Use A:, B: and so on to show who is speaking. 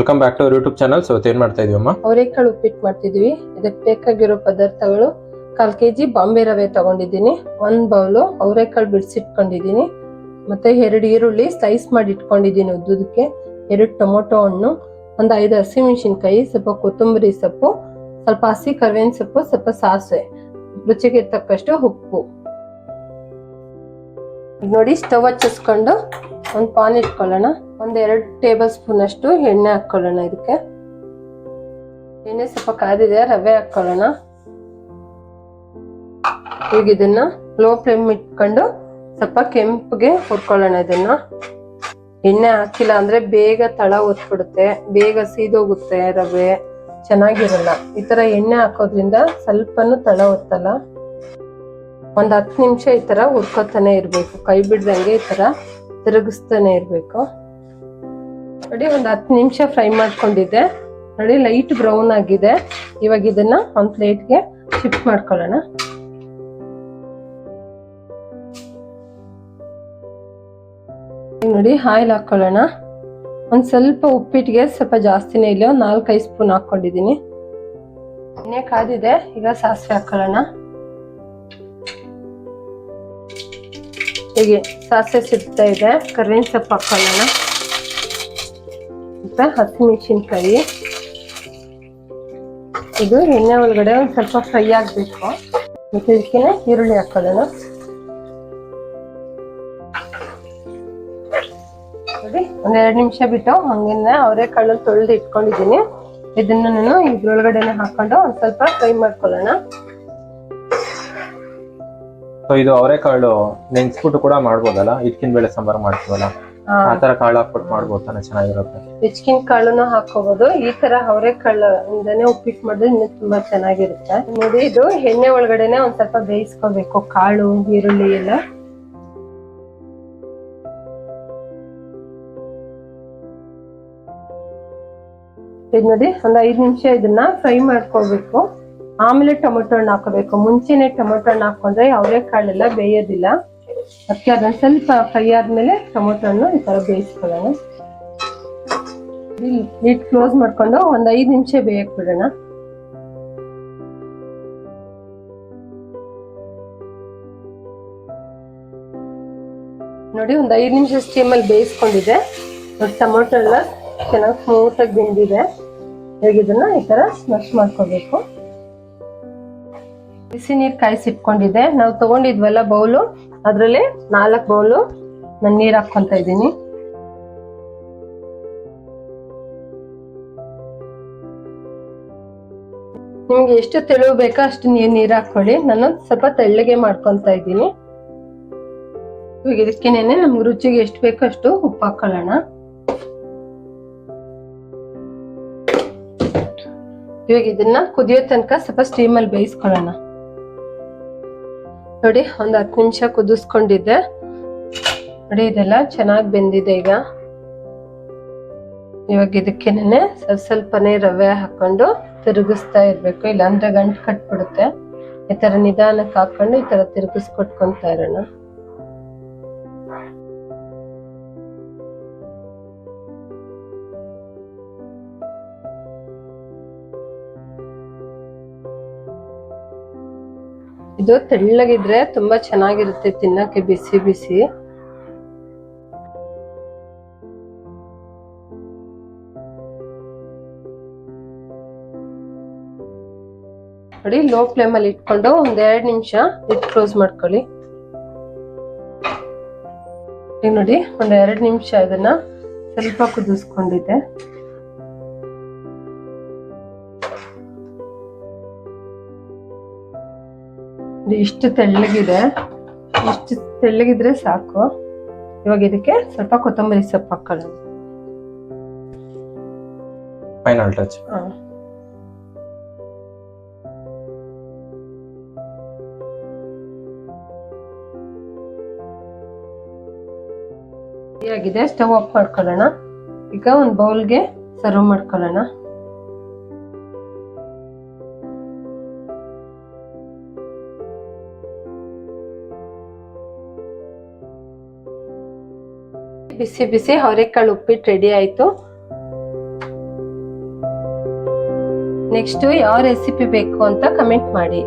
A: Welcome back to our YouTube channel so ಏನ್ ಮಾಡ್ತಾ ಅಮ್ಮ
B: ಅವರೆಕಾಳು ಉಪ್ಪಿಟ್ಟು ಮಾಡ್ತಿದ್ವಿ. ಇದಕ್ಕೆ ಬೇಕಾಗಿರೋ ಪದಾರ್ಥಗಳು ಕಾಲ್ ಕೆಜಿ ಬಾಂಬೆ ರವೆ ತಗೊಂಡಿದ್ದೀನಿ. ಒಂದ್ ಬೌಲು ಅವರೆಕಾಳು ಬಿಡಿಸಿಟ್ಕೊಂಡಿದ್ದೀನಿ. ಮತ್ತೆ ಎರಡು ಈರುಳ್ಳಿ ಸ್ಲೈಸ್ ಮಾಡಿ ಇಟ್ಕೊಂಡಿದ್ದೀನಿ ಉದ್ದುದಕ್ಕೆ ಎರಡು ಟೊಮೊಟೊ ಹಣ್ಣು, ಒಂದು ಐದು ಹಸಿಮೆಣಸಿನ್ಕಾಯಿ, ಸ್ವಲ್ಪ ಕೊತ್ತಂಬರಿ ಸೊಪ್ಪು, ಸ್ವಲ್ಪ ಹಸಿ ಕರ್ಬೇವಿನ ಸೊಪ್ಪು, ಸ್ವಲ್ಪ ಸಾಸಿವೆ. ರುಚಿಗೆ ತಕ್ಕಷ್ಟು ಉಪ್ಪು. ನೋಡಿ ಸ್ಟವ್ ಹಚ್ಚಿಸ್ಕೊಂಡು ಒಂದು ಪಾನ್ ಇಟ್ಕೊಳ್ಳೋಣ. ಒಂದೆರಡು ಟೇಬಲ್ ಸ್ಪೂನ್ ಅಷ್ಟು ಎಣ್ಣೆ ಹಾಕೊಳ್ಳೋಣ ಇದಕ್ಕೆ. ಎಣ್ಣೆ ಸ್ವಲ್ಪ ಕಾದಿದೆ ರವೆ ಹಾಕ್ಕೊಳ್ಳೋಣ. ಈಗ ಇದನ್ನ ಲೋ ಫ್ಲೇಮ್ ಇಟ್ಕೊಂಡು ಸ್ವಲ್ಪ ಕೆಂಪಗೆ ಹುರ್ಕೊಳ್ಳೋಣ ಇದನ್ನ. ಎಣ್ಣೆ ಹಾಕಿಲ್ಲ ಅಂದ್ರೆ ಬೇಗ ತಳ ಒತ್ಬಿಡುತ್ತೆ, ಬೇಗ ಸೀದೋಗುತ್ತೆ ರವೆ, ಚೆನ್ನಾಗಿರಲ್ಲ. ಈ ತರ ಎಣ್ಣೆ ಹಾಕೋದ್ರಿಂದ ಸ್ವಲ್ಪನೂ ತಳ ಒತ್ತಲ್ಲ. ಒಂದ್ ಹತ್ತು ನಿಮಿಷ ಈ ತರ ಹುರ್ಕೋತಾನೆ ಇರ್ಬೇಕು, ಕೈ ಬಿಡ್ದಂಗೆ ಈ ತರ. ತಿರುಗಿಸ್ತಾನೆ ಇರಬೇಕು. ನೋಡಿ, ಒಂದು ಹತ್ತು ನಿಮಿಷ ಫ್ರೈ ಮಾಡ್ಕೊಂಡಿದ್ದೆ. ನೋಡಿ, ಲೈಟ್ ಬ್ರೌನ್ ಆಗಿದೆ. ಇವಾಗ ಇದನ್ನ ಒಂದು ಪ್ಲೇಟ್ಗೆ ಶಿಫ್ಟ್ ಮಾಡ್ಕೊಳ್ಳೋಣ. ನೋಡಿ ಆಯಿಲ್ ಹಾಕೊಳ್ಳೋಣ. ಒಂದು ಸ್ವಲ್ಪ ಉಪ್ಪಿಟ್ಟಿಗೆ ಸ್ವಲ್ಪ ಜಾಸ್ತಿನೇ ಇಲ್ಲ ಒಂದು ನಾಲ್ಕೈದು ಸ್ಪೂನ್ ಹಾಕ್ಕೊಂಡಿದ್ದೀನಿ. ಎಣ್ಣೆ ಕಾದಿದೆ, ಈಗ ಸಾಸಿವೆ ಹಾಕೊಳ್ಳೋಣ. ಹೀಗೆ ಸಾಸಿವೆ ಸಿಗ್ತಾ ಇದೆ. ಕರ್ಬೇವಿನ ಸೊಪ್ಪು ಹಾಕೊಳ್ಳೋಣ. ಮತ್ತೆ ಹಸಿಮೆಣಸಿನ್ಕಾಯಿ. ಇದು ಎಣ್ಣೆ ಒಳಗಡೆ ಒಂದು ಸ್ವಲ್ಪ ಫ್ರೈ ಆಗಬೇಕು. ಮತ್ತೆ ಇದಕ್ಕೆ ಈರುಳ್ಳಿ ಹಾಕೊಳ್ಳೋಣ. ಒಂದೆರಡು ಒಂದ್ ನಿಮಿಷ ಬಿಟ್ಟು ಹಂಗೇನೆ ಕಳ್ಳು ತೊಳೆದು ಇಟ್ಕೊಂಡಿದ್ದೀನಿ. ಇದನ್ನು ನಾನು ಇದ್ರೊಳಗಡೆನೆ ಹಾಕೊಂಡು ಒಂದು ಸ್ವಲ್ಪ ಫ್ರೈ ಮಾಡ್ಕೊಳ್ಳೋಣ.
A: ಸೊ ಇದು ಅವರೆಕಾಳು ನೆನ್ಸ್ಬಿಟ್ಟು ಕೂಡ ಮಾಡ್ಬೋದಲ್ಲ? ಇಟ್ಕಿನ ಬೇಳೆ ಸಾಂಬಾರ್ ಮಾಡ್ತೀವಲ್ಲ?
B: ಆ,
A: ತರ ಕಾಳು ಹಾಕ್ಬಿಟ್ಟು ಮಾಡ್ಬೋದು ತಾನೆ ಚೆನ್ನಾಗಿರುತ್ತೆ.
B: ಹೆಚ್ಚಿನ ಕಾಳುನು ಹಾಕೋಬಹುದು ಈ ತರ ಅವರೆಕಾಳು ಇಂದಾನೆ ಉಪ್ಪಿಟ್ಟು ಮಾಡಿದ್ರೆ ಇನ್ನೂ ತುಂಬಾ ಚೆನ್ನಾಗಿರುತ್ತೆ. ನೋಡಿ ಇದು ಎಣ್ಣೆ ಒಳಗಡೆನೆ ಒಂದ್ ಸ್ವಲ್ಪ ಬೇಯಿಸ್ಕೋಬೇಕು ಕಾಳು ಈರುಳ್ಳಿ ಎಲ್ಲ. ಇದು ನೋಡಿ ಒಂದ್ ಐದ್ ನಿಮಿಷ ಇದನ್ನ ಫ್ರೈ ಮಾಡ್ಕೋಬೇಕು. ಆಮೇಲೆ ಟೊಮೆಟೊ ಹಣ್ಣು ಹಾಕೋಬೇಕು ಮುಂಚೆನೆ ಟೊಮೆಟೊ ಹಣ್ಣು ಹಾಕೊಂಡ್ರೆ ಅವರೆಕಾಳೆಲ್ಲ ಬೇಯೋದಿಲ್ಲ. ಅದಕ್ಕೆ ಅದನ್ನ ಸ್ವಲ್ಪ ಫ್ರೈ ಆದ್ಮೇಲೆ ಟೊಮೆಟೊ ಹಣ್ಣು ಈ ತರ ಬೇಯಿಸ್ಕೊಳ್ಳೋಣ. ಲಿಡ್ ಕ್ಲೋಸ್ ಮಾಡ್ಕೊಂಡು ಒಂದ್ ಐದು ನಿಮಿಷ ಬೇಯಕ್ ಬಿಡೋಣ. ನೋಡಿ ಒಂದ್ ಐದು ನಿಮಿಷ ಸ್ಟೀಮಲ್ಲಿ ಬೇಯಿಸ್ಕೊಂಡಿದೆ. ನೋಡಿ ಟೊಮೊಟೊ ಎಲ್ಲ ಚೆನ್ನಾಗಿ ಸ್ಮೂತ್ ಆಗಿ ಬೆಂದಿದೆ. ಈಗ ಇದನ್ನ ಈ ತರ ಸ್ಮಶ್ ಮಾಡ್ಕೋಬೇಕು. ಬಿಸಿ ನೀರ್ ಕಾಯಿಸಿಟ್ಕೊಂಡಿದ್ದೆ ನಾವು ತಗೊಂಡಿದ್ವಲ್ಲ ಬೌಲು, ಅದ್ರಲ್ಲಿ ನಾಲ್ಕು ಬೌಲು ನಾನು ನೀರ್ ಹಾಕೊಂತ ಇದ್ದೀನಿ. ನಿಮ್ಗೆ ಎಷ್ಟು ತೆಳು ಬೇಕೋ ಅಷ್ಟು ನೀರ್ ನೀರ್ ಹಾಕೊಳ್ಳಿ. ನಾನು ಸ್ವಲ್ಪ ತೆಳ್ಳಗೆ ಮಾಡ್ಕೊಂತ ಇದ್ದೀನಿ. ಇವಾಗ ಇದಕ್ಕೇನೆ ನಮ್ಗೆ ರುಚಿಗೆ ಎಷ್ಟು ಬೇಕೋ ಅಷ್ಟು ಉಪ್ಪು ಹಾಕೊಳ್ಳೋಣ. ಇವಾಗ ಇದನ್ನ ಕುದಿಯೋ ತನಕ ಸ್ವಲ್ಪ ಸ್ಟೀಮಲ್ಲಿ ಬೇಯಿಸ್ಕೊಳ್ಳೋಣ. ನೋಡಿ, ಒಂದ್ ಹತ್ತು ನಿಮಿಷ ಕುದಿಸ್ಕೊಂಡಿದ್ದೆ. ನೋಡಿ, ಇದೆಲ್ಲ ಚೆನ್ನಾಗಿ ಬೆಂದಿದೆ ಈಗ. ಇವಾಗ ಇದಕ್ಕೇನೆ ಸ್ವಲ್ಪ ಸ್ವಲ್ಪನೇ ರವೆ ಹಾಕೊಂಡು ತಿರುಗಿಸ್ತಾ ಇರಬೇಕು. ಇಲ್ಲಾಂದ್ರೆ ಗಂಟು ಕಟ್ಬಿಡುತ್ತೆ. ಈ ತರ ನಿಧಾನಕ್ಕೆ ಹಾಕೊಂಡು ಈ ತರ ತಿರುಗಿಸ್ಕೊಟ್ಕೊಂತ ಇರೋಣ. ಇದು ತೆಳ್ಳಗಿದ್ರೆ ತುಂಬಾ ಚೆನ್ನಾಗಿರುತ್ತೆ ತಿನ್ನಕ್ಕೆ, ಬಿಸಿ ಬಿಸಿ. ನೋಡಿ ಲೋ ಫ್ಲೇಮ್ ಅಲ್ಲಿ ಇಟ್ಕೊಂಡು ಒಂದ್ ಎರಡ್ ನಿಮಿಷ ಇಟ್ ಕ್ಲೋಸ್ ಮಾಡ್ಕೊಳ್ಳಿ. ನೋಡಿ, ಒಂದ್ ಎರಡ್ ನಿಮಿಷ ಇದನ್ನ ಸ್ವಲ್ಪ ಕುದಿಸ್ಕೊಂಡಿದ್ದೆ. ಇದು ಇಷ್ಟು ತೆಳ್ಳಗಿದೆ. ಇಷ್ಟು ತೆಳ್ಳಗಿದ್ರೆ ಸಾಕು. ಇವಾಗ ಇದಕ್ಕೆ ಸ್ವಲ್ಪ ಕೊತ್ತಂಬರಿ ಸೊಪ್ಪು ಹಾಕೊಳ್ಳೋಣ.
A: Final touch.
B: ಆಗಿದೆ ಸ್ಟವ್ ಆಫ್ ಮಾಡ್ಕೊಳ್ಳೋಣ. ಈಗ ಒಂದು ಬೌಲ್ಗೆ ಸರ್ವ್ ಮಾಡ್ಕೊಳ್ಳೋಣ. ಬಿಸಿ ಬಿಸಿ ಹೊರೆಕಾಳು ಉಪ್ಪಿಟ್ಟು ರೆಡಿ ಆಯಿತು. ನೆಕ್ಸ್ಟು ಯಾವ ರೆಸಿಪಿ ಬೇಕು ಅಂತ ಕಮೆಂಟ್ ಮಾಡಿ.